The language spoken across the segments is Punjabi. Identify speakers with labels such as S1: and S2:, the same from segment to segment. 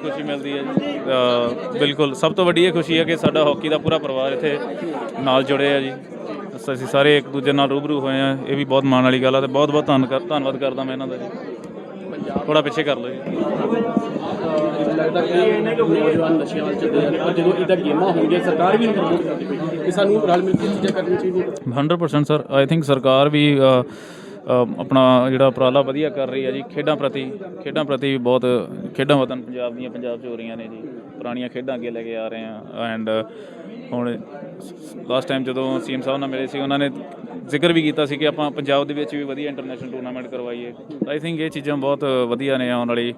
S1: ਖੁਸ਼ੀ ਮਿਲਦੀ ਹੈ ਜੀ। ਬਿਲਕੁਲ ਸਭ ਤੋਂ ਵੱਡੀ ਇਹ ਖੁਸ਼ੀ ਹੈ ਕਿ ਸਾਡਾ ਹਾਕੀ ਦਾ ਪੂਰਾ ਪਰਿਵਾਰ ਇੱਥੇ ਨਾਲ ਜੁੜਿਆ ਜੀ। ਅਸ- ਸਾਰੇ ਇੱਕ ਦੂਜੇ ਨਾਲ ਰੂਬਰੂ ਹੋਏ ਆ। ਇਹ ਵੀ ਬਹੁਤ ਮਾਣ ਵਾਲੀ ਗੱਲ ਆ ਤੇ ਬਹੁਤ ਬਹੁਤ ਧੰਨ ਕਰ- ਧੰਨਵਾਦ ਕਰਦਾ ਮੈਂ ਇਹਨਾਂ ਦਾ ਜੀ। ਥੋੜਾ ਪਿੱਛੇ ਕਰ ਲਓ ਜੀ।
S2: ਲੱਗਦਾ ਕਿ ਇਹਨੇ ਕਿ ਨੌਜਵਾਨ ਨਸ਼ਿਆਂ ਵੱਲ ਚੱਲੇ ਜਾਂਦੇ ਪਰ ਜਦੋਂ ਇਹਦਾ ਗੇਮਾਂ ਹੋਣਗੀਆਂ ਸਰਕਾਰ ਵੀ ਇਹਨੂੰ ਪ੍ਰਮੋਟ ਕਰਦੀ ਪਈ। ਕਿ ਸਾਨੂੰ ਰਲ ਮਿਲ ਕੇ ਚੀਜ਼ਾਂ ਚਾਹੀਦੀਆਂ।
S1: 100% ਸਰ ਆਈ ਥਿੰਕ ਸਰਕਾਰ ਵੀ ਆਪਣਾ ਜਿਹੜਾ ਉਪਰਾਲਾ ਵਧੀਆ ਕਰ ਰਹੀ ਹੈ ਜੀ। ਖੇਡਾਂ ਪ੍ਰਤੀ ਖੇਡਾਂ ਪ੍ਰਤੀ ਵੀ ਬਹੁਤ ਖੇਡਾਂ ਵਤਨ ਪੰਜਾਬ ਦੀਆਂ ਪੰਜਾਬ 'ਚ ਹੋ ਰਹੀਆਂ ਨੇ ਜੀ। ਪੁਰਾਣੀਆਂ ਖੇਡਾਂ ਅੱਗੇ ਲੈ ਕੇ ਆ ਰਹੇ ਆ ਐਂਡ ਹੁਣ ਲਾਸਟ ਟਾਈਮ ਜਦੋਂ ਸੀਐਮ ਸਾਹਿਬ ਨਾਲ ਮਿਲੇ ਸੀ ਉਹਨਾਂ ਨੇ ਜ਼ਿਕਰ ਵੀ ਕੀਤਾ ਸੀ ਕਿ ਆਪਾਂ ਪੰਜਾਬ ਦੇ ਵਿੱਚ ਵੀ ਵਧੀਆ ਇੰਟਰਨੈਸ਼ਨਲ ਟੂਰਨਾਮੈਂਟ ਕਰਵਾਈਏ। ਆਈ ਥਿੰਕ ਇਹ ਚੀਜ਼ਾਂ ਬਹੁਤ ਵਧੀਆ ਨੇ ਆਉਣ ਵਾਲੀ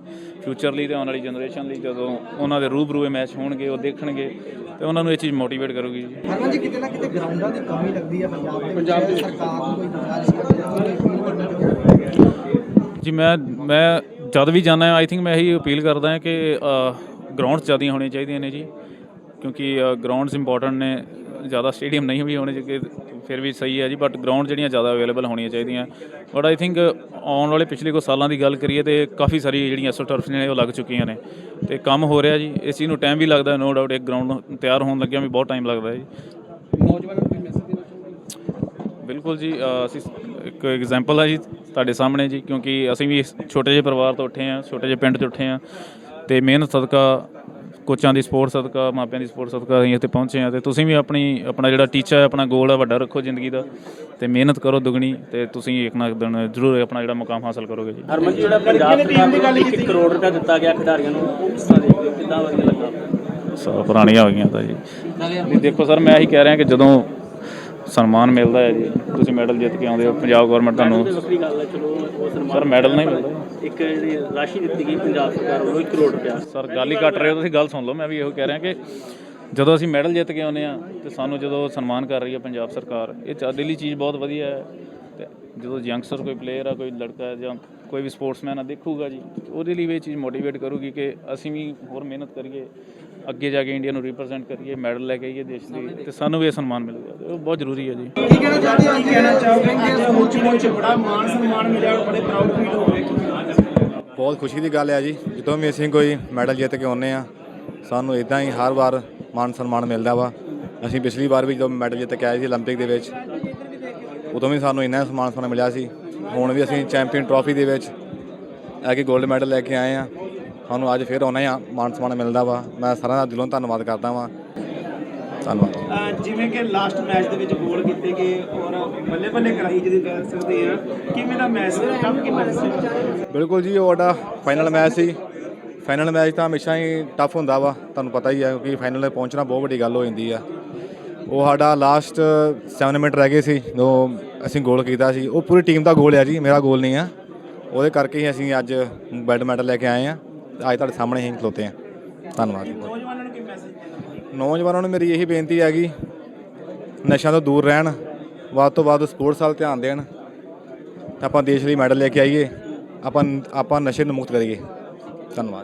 S1: ਫਿਊਚਰ ਲਈ ਤੇ ਆਉਣ ਵਾਲੀ ਜਨਰੇਸ਼ਨ ਲਈ। ਜਦੋਂ ਉਹਨਾਂ ਦੇ ਰੂਬਰੂ ਮੈਚ ਹੋਣਗੇ ਉਹ ਦੇਖਣਗੇ ਤੇ ਉਹਨਾਂ ਨੂੰ ਇਹ ਚੀਜ਼ ਮੋਟੀਵੇਟ ਕਰੂਗੀ ਜੀ।
S3: ਹਰਮਨ ਜੀ ਕਿਤੇ ਨਾ ਕਿਤੇ ਗਰਾਊਂਡਾਂ ਦੀ ਕਮੀ ਲੱਗਦੀ ਹੈ ਪੰਜਾਬ ਦੇ ਪੰਜਾਬ ਦੀ ਸਰਕਾਰ ਨੂੰ ਕੋਈ ਗੁਜ਼ਾਰਿਸ਼ ਕਰਦੀ ਹੈ
S1: ਜੀ ਮੈਂ ਮੈਂ ਜਦ ਵੀ ਜਾਣਾ ਆਈ ਥਿੰਕ ਮੈਂ ਇਹੀ ਅਪੀਲ ਕਰਦਾ ਹਾਂ ਕਿ ਗਰਾਊਂਡਸ ਜ਼ਿਆਦੀਆਂ ਹੋਣੀਆਂ ਚਾਹੀਦੀਆਂ ਨੇ ਜੀ ਕਿਉਂਕਿ ਗਰਾਊਂਡਸ ਇੰਪੋਰਟੈਂਟ ਨੇ ਜ਼ਿਆਦਾ ਸਟੇਡੀਅਮ ਨਹੀਂ ਵੀ ਹੋਣੇ ਚਾਹੀਦੇ ਫਿਰ ਵੀ ਸਹੀ ਹੈ ਜੀ ਬਟ ਗਰਾਊਂਡ ਜਿਹੜੀਆਂ ਜ਼ਿਆਦਾ ਅਵੇਲੇਬਲ ਹੋਣੀਆਂ ਚਾਹੀਦੀਆਂ। ਬਟ ਆਈ ਥਿੰਕ ਆਉਣ ਵਾਲੇ ਪਿਛਲੇ ਕੁਝ ਸਾਲਾਂ ਦੀ ਗੱਲ ਕਰੀਏ ਤੇ ਕਾਫੀ ਸਾਰੀ ਜਿਹੜੀਆਂ ਐਸੋ ਟਰਫ ਨੇ ਉਹ ਲੱਗ ਚੁੱਕੀਆਂ ਨੇ। ਤੇ ਕੰਮ ਹੋ ਰਿਹਾ ਜੀ ਇਸ ਚੀਜ਼ ਨੂੰ ਟਾਈਮ ਵੀ ਲੱਗਦਾ ਨੋ ਡਾਊਟ ਇੱਕ ਗਰਾਊਂਡ ਤਿਆਰ ਹੋਣ ਲੱਗਿਆ ਵੀ ਬਹੁਤ ਟਾਈਮ ਲੱਗਦਾ ਹੈ ਜੀ।
S2: ਨੌਜਵਾਨਾਂ ਨੂੰ ਕੋਈ ਮੈਸੇਜ ਦੇਣਾ ਚਾਹੁੰਦੇ
S1: ਬਿਲਕੁਲ ਜੀ ਅਸੀਂ ਇੱਕ ਐਗਜ਼ਾਮਪਲ ਹੈ ਜੀ ਤੁਹਾਡੇ ਸਾਹਮਣੇ ਜੀ ਕਿਉਂਕਿ ਅਸੀਂ ਵੀ ਇਸ ਛੋਟੇ ਜਿਹੇ ਪਰਿਵਾਰ ਤੋਂ ਉੱਠੇ ਹਾਂ ਛੋਟੇ ਜਿਹੇ ਪਿੰਡ ਤੋਂ ਉੱਠੇ ਹਾਂ ਤੇ ਮਿਹਨਤ ਸਦਕਾ ਕੋਚਾਂ ਦੀ ਸਪੋਰਟ ਸਦਕਾ ਮਾਪਿਆਂ ਦੀ ਸਪੋਰਟ ਸਦਕਾ ਅਸੀਂ ਇੱਥੇ ਪਹੁੰਚੇ ਹਾਂ ਤੇ ਤੁਸੀਂ ਵੀ ਆਪਣੀ ਆਪਣਾ ਜਿਹੜਾ ਟੀਚਾ ਹੈ ਆਪਣਾ ਗੋਲ ਹੈ ਵੱਡਾ ਰੱਖੋ ਜ਼ਿੰਦਗੀ ਦਾ ਤੇ ਮਿਹਨਤ ਕਰੋ ਦੁਗਣੀ ਤੇ ਤੁਸੀਂ ਇੱਕ ਨਾ ਇੱਕ ਦਿਨ ਜ਼ਰੂਰ ਆਪਣਾ ਜਿਹੜਾ ਮੁਕਾਮ ਹਾਸਲ ਕਰੋਗੇ ਜੀ।
S2: ਹਰਮਨ ਜੀ ਜਿਹੜਾ ਪੰਜਾਬ ਸਰਕਾਰ ਨੂੰ 1 ਕਰੋੜ ਰੁਪਏ ਦਿੱਤਾ ਗਿਆ ਖਿਡਾਰੀਆਂ ਨੂੰ ਉਹ ਕਿਸ ਤਰ੍ਹਾਂ ਦੇਖਦੇ ਹੋ ਕਿੱਦਾਂ ਵਧੀਆ ਲੱਗਾ?
S1: ਸੋ ਪੁਰਾਣੀਆਂ ਹੋ ਗਈਆਂ ਤਾਂ ਜੀ। ਨਹੀਂ ਦੇਖੋ ਸਰ ਮੈਂ ਇਹੀ ਕਹਿ ਰਿਹਾ ਕਿ ਜਦੋਂ ਸਨਮਾਨ ਮਿਲਦਾ ਹੈ ਜੀ। ਤੁਸੀਂ ਮੈਡਲ ਜਿੱਤ ਕੇ ਆਉਂਦੇ ਹੋ। ਪੰਜਾਬ ਗਵਰਨਮੈਂਟ ਤੁਹਾਨੂੰ
S2: ਵੱਖਰੀ ਗੱਲ ਹੈ ਚਲੋ ਉਹ ਸਨਮਾਨ
S1: ਸਰ ਮੈਡਲ ਨਹੀਂ ਮਿਲਦਾ।
S2: ਇੱਕ ਜਿਹੜੀ ਰਾਸ਼ੀ ਦਿੱਤੀ ਗਈ ਪੰਜਾਬ ਸਰਕਾਰ ਵੱਲੋਂ 1 ਕਰੋੜ ਰੁਪਏ
S1: ਸਰ ਗੱਲ ਹੀ ਕੱਟ ਰਹੇ ਹੋ। ਤੁਸੀਂ ਗੱਲ ਸੁਣ ਲਓ ਮੈਂ ਵੀ ਇਹੋ ਕਹਿ ਰਿਹਾ ਕਿ ਜਦੋਂ ਅਸੀਂ ਮੈਡਲ ਜਿੱਤ ਕੇ ਆਉਂਦੇ ਆ ਤੇ ਸਾਨੂੰ ਜਦੋਂ ਸਨਮਾਨ ਕਰ ਰਹੀ ਹੈ ਪੰਜਾਬ ਸਰਕਾਰ ਇਹ ਸਾਡੇ ਲਈ ਚੀਜ਼ ਬਹੁਤ ਵਧੀਆ ਹੈ। ਤੇ ਜਦੋਂ ਯੰਗਸਟਰ ਕੋਈ ਪਲੇਅਰ ਆ ਕੋਈ ਲੜਕਾ ਹੈ ਜਾਂ ਕੋਈ ਵੀ ਸਪੋਰਟਸਮੈਨ ਆ ਦੇਖੂਗਾ ਜੀ। ਉਹਦੇ ਲਈ ਵੀ ਇਹ ਚੀਜ਼ ਮੋਟੀਵੇਟ ਕਰੂਗੀ ਕਿ ਅਸੀਂ ਵੀ ਹੋਰ ਮਿਹਨਤ ਕਰੀਏ। ਅੱਗੇ ਜਾ ਕੇ ਇੰਡੀਆ ਨੂੰ ਰਿਪਰੈਜ਼ੈਂਟ ਕਰੀਏ ਮੈਡਲ ਲੈ ਕੇ ਆਈਏ ਦੇਸ਼ ਲਈ ਤੇ ਸਾਨੂੰ ਵੀ ਇਹ ਸਨਮਾਨ ਮਿਲੂਗਾ। ਉਹ ਬਹੁਤ ਜ਼ਰੂਰੀ ਹੈ ਜੀ।
S4: ਬਹੁਤ ਖੁਸ਼ੀ ਦੀ ਗੱਲ ਹੈ ਜੀ। ਜਦੋਂ ਵੀ ਅਸੀਂ ਕੋਈ ਮੈਡਲ ਜਿੱਤ ਕੇ ਆਉਂਦੇ ਆ ਸਾਨੂੰ ਇਦਾਂ ਹੀ ਹਰ ਵਾਰ ਮਾਨ ਸਨਮਾਨ ਮਿਲਦਾ ਵਾ। ਅਸੀਂ ਪਿਛਲੀ ਵਾਰ ਵੀ ਜਦੋਂ ਮੈਡਲ ਜਿੱਤ ਕੇ ਆਏ ਸੀ 올림픽 ਦੇ ਵਿੱਚ ਉਦੋਂ ਵੀ ਸਾਨੂੰ ਇੰਨਾ ਸਨਮਾਨ ਸਨਮਾਨ ਮਿਲਿਆ ਸੀ। ਹੁਣ ਵੀ ਅਸੀਂ ਚੈਂਪੀਅਨ ਟਰਾਫੀ ਦੇ ਵਿੱਚ ਆ ਕੇ 골ਡ ਮੈਡਲ ਲੈ ਕੇ ਆਏ ਆ ਸਾਨੂੰ ਅੱਜ ਫਿਰ ਆਉਣਾ ਆ ਮਾਨ ਸਨਮਾਨ ਮਿਲਦਾ ਵਾ। ਮੈਂ ਸਾਰਿਆਂ ਦਾ ਦਿਲੋਂ ਧੰਨਵਾਦ ਕਰਦਾ ਵਾਂ। ਧੰਨਵਾਦ।
S5: ਜਿਵੇਂ ਕਿ ਲਾਸਟ ਮੈਚ ਦੇ ਵਿੱਚ ਗੋਲ ਕੀਤੇ ਗਏ ਔਰ ਬੱਲੇ ਬੱਲੇ ਕਰਾਈ ਜਿਹਦੀ ਕਹਿ ਸਕਦੇ ਆ ਕਿਵੇਂ ਦਾ ਮੈਚ ਸੀ? ਟਫ ਕਿੰਨਾ ਸੀ?
S4: ਬਿਲਕੁਲ ਜੀ ਉਹ ਸਾਡਾ ਫਾਈਨਲ ਮੈਚ ਸੀ। ਫਾਈਨਲ ਮੈਚ ਤਾਂ ਹਮੇਸ਼ਾ ਹੀ ਟਫ ਹੁੰਦਾ ਵਾ ਤੁਹਾਨੂੰ ਪਤਾ ਹੀ ਹੈ ਕਿਉਂਕਿ ਫਾਈਨਲ 'ਤੇ ਪਹੁੰਚਣਾ ਬਹੁਤ ਵੱਡੀ ਗੱਲ ਹੋ ਜਾਂਦੀ ਆ। ਉਹ ਸਾਡਾ ਲਾਸਟ 7 ਮਿੰਟ ਰਹਿ ਗਏ ਸੀ ਜਦੋਂ ਅਸੀਂ ਗੋਲ ਕੀਤਾ ਸੀ। ਉਹ ਪੂਰੀ ਟੀਮ ਦਾ ਗੋਲ ਹੈ ਜੀ ਮੇਰਾ ਗੋਲ ਨਹੀਂ ਆ। ਉਹਦੇ ਕਰਕੇ ਹੀ ਅਸੀਂ ਅੱਜ ਬੈਡ ਮੈਡਲ ਲੈ ਕੇ ਆਏ ਆ। ਅੱਜ ਤੁਹਾਡੇ ਸਾਹਮਣੇ ਹੀ ਖਲੋਤੇ ਆ ਧੰਨਵਾਦ। ਜੀ
S5: ਨੌਜਵਾਨਾਂ ਨੂੰ ਕੀ ਮੈਸੇਜ
S4: ਨੌਜਵਾਨਾਂ ਨੂੰ ਮੇਰੀ ਇਹੀ ਬੇਨਤੀ ਹੈਗੀ, ਨਸ਼ਿਆਂ ਤੋਂ ਦੂਰ ਰਹਿਣ, ਵੱਧ ਤੋਂ ਵੱਧ ਸਪੋਰਟਸ ਵੱਲ ਧਿਆਨ ਦੇਣ ਤਾਂ ਆਪਾਂ ਦੇਸ਼ ਲਈ ਮੈਡਲ ਲੈ ਕੇ ਆਈਏ, ਆਪਾਂ ਆਪਾਂ ਨਸ਼ੇ ਨੂੰ ਮੁਕਤ ਕਰੀਏ। ਧੰਨਵਾਦ।